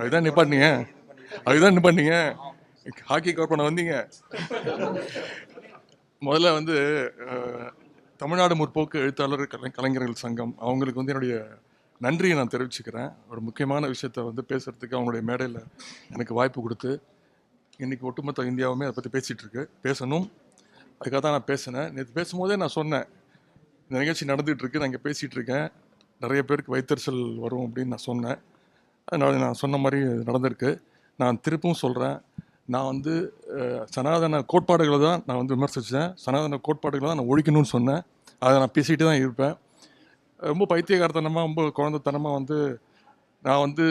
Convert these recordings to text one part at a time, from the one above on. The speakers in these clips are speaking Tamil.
அதுதான் நிப்பாட்டினீங்க அதுதான் நிப்பாட்டினீங்க ஹாக்கி பண்ண வந்தீங்க. முதல்ல வந்து தமிழ்நாடு முற்போக்கு எழுத்தாளர் கலை கலைஞர்கள் சங்கம் அவங்களுக்கு வந்து என்னுடைய நன்றியை நான் தெரிவிச்சுக்கிறேன். ஒரு முக்கியமான விஷயத்த வந்து பேசுறதுக்கு அவங்களுடைய மேடையில் எனக்கு வாய்ப்பு கொடுத்து இன்னைக்கு ஒட்டுமொத்த இந்தியாவுமே அதை பற்றி பேசிகிட்டு இருக்கு. பேசணும். அதுக்காக தான் நான் பேசினேன். நேற்று பேசும்போதே நான் சொன்னேன். இந்த நிகழ்ச்சி நடந்துகிட்டு இருக்கு நான் இங்கே பேசிகிட்டு இருக்கேன். நிறைய பேருக்கு வைத்தறிச்சல் வரும் அப்படின்னு நான் சொன்னேன். அதனால் நான் சொன்ன மாதிரி நடந்திருக்கு. நான் திருப்பும் சொல்கிறேன் நான் வந்து சனாதன கோட்பாடுகளை தான் நான் வந்து விமர்சித்தேன் சனாதன கோட்பாடுகளை தான் நான் ஒழிக்கணும்னு சொன்னேன். அதை நான் பேசிகிட்டு தான் இருப்பேன். ரொம்ப பைத்தியகாரத்தனமாக ரொம்ப குழந்தைத்தனமாக வந்து நான் வந்து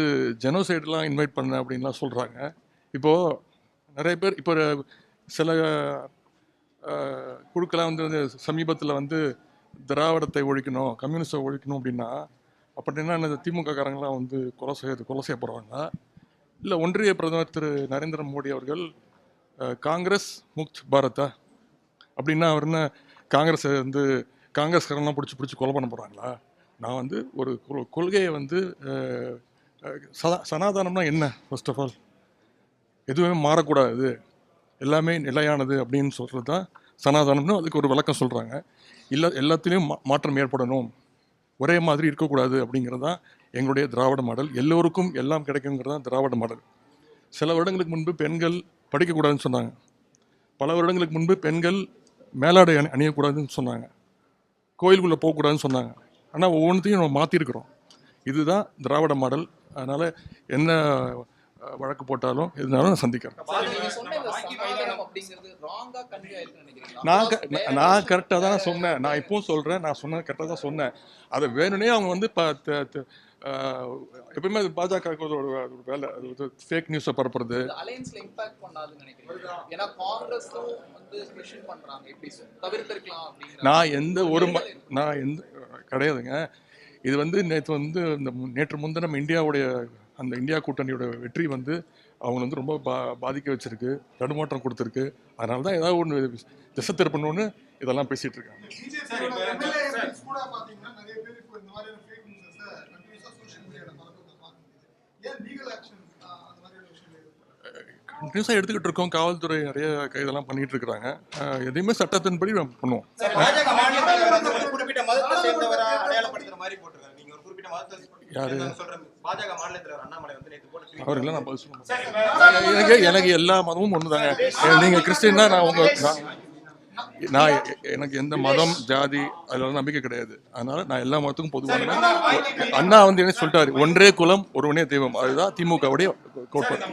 ஜெனோசைடெலாம் இன்வைட் பண்ணேன் அப்படின்லாம் சொல்கிறாங்க இப்போது நிறைய பேர் இப்போ சில குழுக்கள்லாம் குழுக்கெல்லாம் வந்து சமீபத்தில் வந்து திராவிடத்தை ஒழிக்கணும் கம்யூனிஸ்டை ஒழிக்கணும் அப்படின்னா அப்படின்னா இந்த திமுக காரங்களாம் வந்து கொலை செய்ய கொலை செய்யப்படுறாங்க இல்லை ஒன்றிய பிரதமர் திரு. நரேந்திர மோடி அவர்கள் காங்கிரஸ் முக்த் பாரதா அப்படின்னா அவர் என்ன காங்கிரஸை வந்து காங்கிரஸ்காரங்களாம் பிடிச்சி பிடிச்சி கொலை பண்ண போகிறாங்களா நான் வந்து ஒரு கொ- கொள்கையை வந்து சதா சனாதானம்னா என்ன ஃபர்ஸ்ட் ஆஃப் ஆல் எதுவுமே மாறக்கூடாது. எல்லாமே நிலையானது அப்படின்னு சொல்கிறது தான் சனாதனம்னு அதுக்கு ஒரு விளக்கம் சொல்கிறாங்க இல்லை எல்லாத்துலேயும் மா மாற்றம் ஏற்படணும். ஒரே மாதிரி இருக்கக்கூடாது அப்படிங்கிறது தான் எங்களுடைய திராவிட மாடல். எல்லோருக்கும் எல்லாம் கிடைக்குங்கிறது தான் திராவிட மாடல். சில வருடங்களுக்கு முன்பு பெண்கள் படிக்கக்கூடாதுன்னு சொன்னாங்க. பல வருடங்களுக்கு முன்பு பெண்கள் மேலாடை அணி அணியக்கூடாதுன்னு சொன்னாங்க. கோயிலுக்குள்ளே போகக்கூடாதுன்னு சொன்னாங்க. ஆனால் ஒவ்வொன்றையும் நம்ம மாற்றிருக்கிறோம் இதுதான் திராவிட மாடல். அதனால் என்ன வழக்கு போட்டாலும் எதுனாலும் நான் சந்திக்கிறேன். நான் நான் கரெக்டாக தான் சொன்னேன். நான் இப்பவும் சொல்கிறேன் நான் சொன்னது கரெக்டாக தான் சொன்னேன். அதை வேணும்னே அவங்க வந்து இப்போ எப்பயுமே அது பாஜக ஒரு வேலை. அது ஃபேக் நியூஸை பரப்புறது. பண்ணாதுன்னு? ஏன்னா காங்கிரஸும் வந்து பண்றாங்க. எப்படி தவிர்த்திருக்கலாம் நான் எந்த ஒரு நான் எந்த கிடையாதுங்க. இது வந்து நேற்று வந்து இந்த நேற்று முன்தினம் இந்தியாவுடைய அந்த இந்தியா கூட்டணியோட வெற்றி வந்து அவங்க வந்து ரொம்ப பா பாதிக்க வச்சிருக்கு தடுமாற்றம் கொடுத்துருக்கு. அதனால தான் ஏதாவது ஒன்று திசை திருப்பணும்னு இதெல்லாம் பேசிட்டு இருக்காங்க. பிஜேபியோட எம்எல்ஏ எம்பிஸ் கூட பாத்தீங்கன்னா நிறைய பேர் இப்போ இந்த மாதிரியான ஃபேக் நியூஸஸை கண்டினியூஸா சோஷியல் மீடியால பரப்புறத பார்க்க முடியுது ஏன் லீகல் ஆக்ஷன் அந்த மாதிரியான விஷயங்கள் கண்டினியூஸாக எடுத்துக்கிட்டு இருக்கோம். காவல்துறை நிறைய கைதெல்லாம் பண்ணிட்டு இருக்கிறாங்க. எதையுமே சட்டத்தின்படி பண்ணுவோம். யாரு? பாஜக மாநில தலைவர் அண்ணாமலை வந்து நேற்று tweet. அவர்களெல்லாம் நான் பதில் சொல்ல மாட்டேன். எனக்கு எனக்கு எல்லா மதமும் ஒன்று தாங்க நீங்கள் கிறிஸ்டின்னா நான் உங்க நான் எனக்கு எந்த மதம் ஜாதி அதெல்லாம் நம்பிக்கை கிடையாது. அதனால நான் எல்லா மதத்துக்கும் பொதுவான அண்ணா வந்து என்ன சொல்லிட்டாரு? ஒன்றே குலம் ஒருவனே தெய்வம். அதுதான் திமுகவுடைய கோட்பாடு.